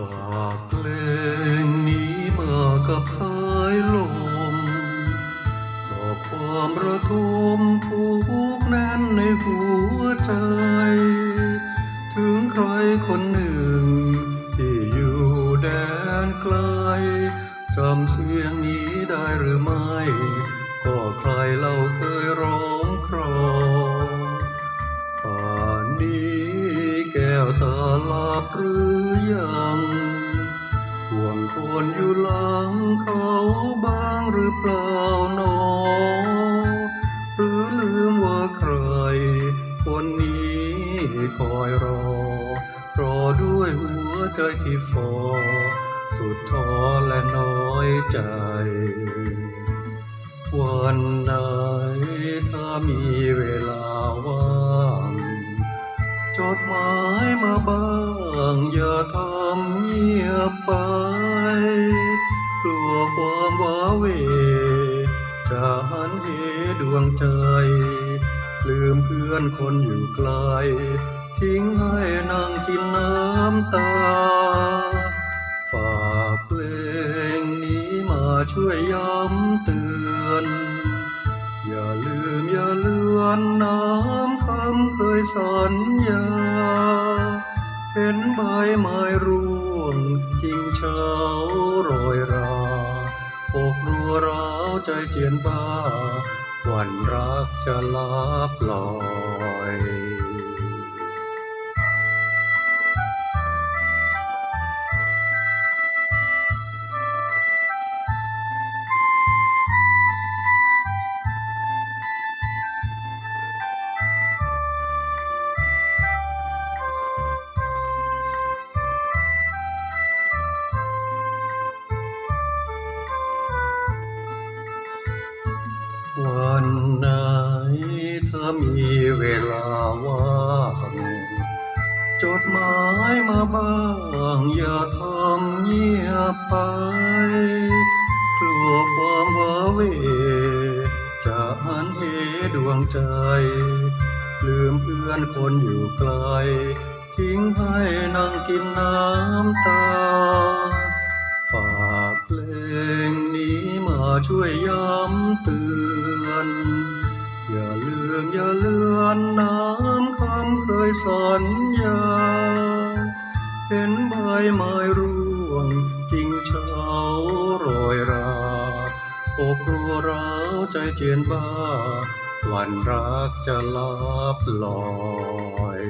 ากเพลงนี้มากับสายลมบอกความระทมผูกแน่นในหัวใจ ถึงใครคนหนึ่ง ที่อยู่แดนไกลจำเสียงนี้ได้หรือไม่ ก็ใครเราเคยร้องครองป่านนี้แก้วตาลาบหรือยัง วนอยู่หลังเขาบ้างหรือเปล่าหนอ หรือลืมว่าใคร คนนี้คอยรอ รอด้วยหัวใจที่ฟอสุดท้อและน้อยใจ วันไหนถ้ามีเวลาว่างจดหมายมาบ้าง อย่าทำเงียบไป เวจะหันเหดวงใจ ลืมเพื่อนคนอยู่ไกล ทิ้งให้นั่งกินน้ำตา ฝากเพลงนี้มาช่วยย้ำเตือน อย่าลืมอย่าเลือนน้ำคำเคยสัญญา เห็นใบไม้ร่วงกิ่งเฉารอยรา อกรัวร้าวใจเจียนบ้าวันรักจะลาปล่อย วันไหนถ้ามีเวลาว่างจดหมายมาบ้างอย่าทำเงียบไป กลัวความว้าเวจะหันเหดวงใจ ลืมเพื่อนคนอยู่ไกล ทิ้งให้นั่งกินน้ำตา ช่วยย้ำเตือน อย่าลืมอย่าเลือนน้ำคำเคยสัญญา เห็นใบไม้ร่วงกิ่งเฉารอยราอกรัวร้าวใจเจียนบ้า วันรักจะลาบลอย